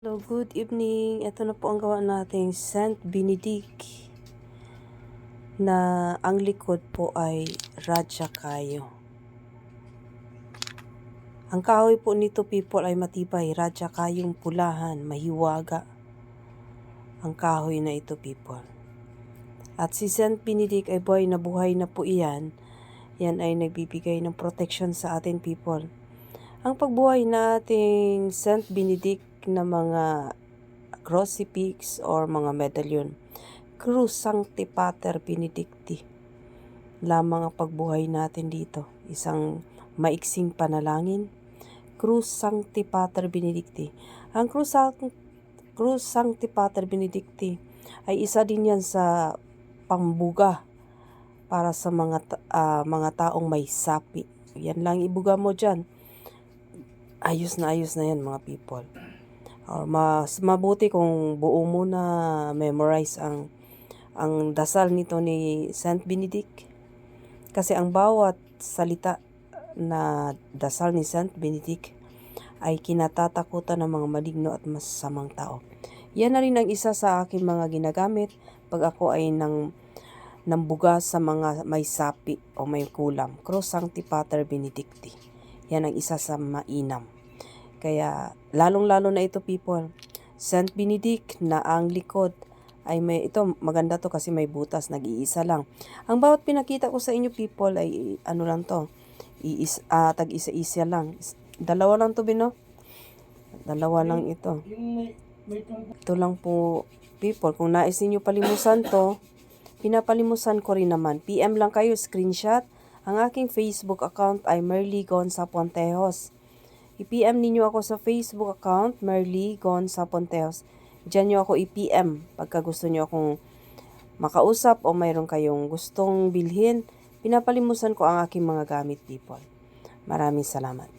Hello, good evening. Ito na po ang gawa nating Saint Benedict na ang likod po ay Radya Kayo. Ang kahoy po nito people ay matibay, Radya Kayong pulahan, mahiwaga. Ang kahoy na ito people. At si Saint Benedict ay buhay na buhay na po iyan. Yan ay nagbibigay ng protection sa atin people. Ang pagbuhay nating Saint Benedict na mga crucifix or mga medallion. Cruz Sancti Pater Benedicti. Lamang ang pagbuhay natin dito. Isang maiksing panalangin. Cruz Sancti Pater Benedicti. Ang Cruz, Cruz Sancti Pater Benedicti ay isa din yan sa pambuga para sa mga ah, mga taong may sapi. Yan lang ibuga mo dyan. Ayos na ayos na yan mga people. Or mas mabuti kung buo mo na memorize ang ang dasal nito ni Saint Benedict. Kasi ang bawat salita na dasal ni Saint Benedict ay kinatatakutan ng mga maligno at masasamang tao. Yan na rin ang isa sa aking mga ginagamit pag ako ay nang nambuga sa mga may sapi o may kulam. Cross Sancti Pater Benedicti. Yan ang isa sa mainam. Kaya lalong-lalo na ito people. Saint Benedict na ang likod ay may ito maganda to kasi may butas nag-iisa lang. Ang bawat pinakita ko sa inyo people ay ano lang to. Iis ah, tag isa-isa lang. Dalawa lang to bino. Dalawa lang ito. Ito lang po people kung nais niyo palimusan to, pinapalimusan ko rin naman. PM lang kayo screenshot. Ang aking Facebook account ay Merly Gonza Pontejos. I-PM ninyo ako sa Facebook account, Merly Gonza Pontejos. Diyan nyo ako i-PM pagka gusto nyo akong makausap o mayroon kayong gustong bilhin. Pinapalimusan ko ang aking mga gamit, people. Maraming salamat.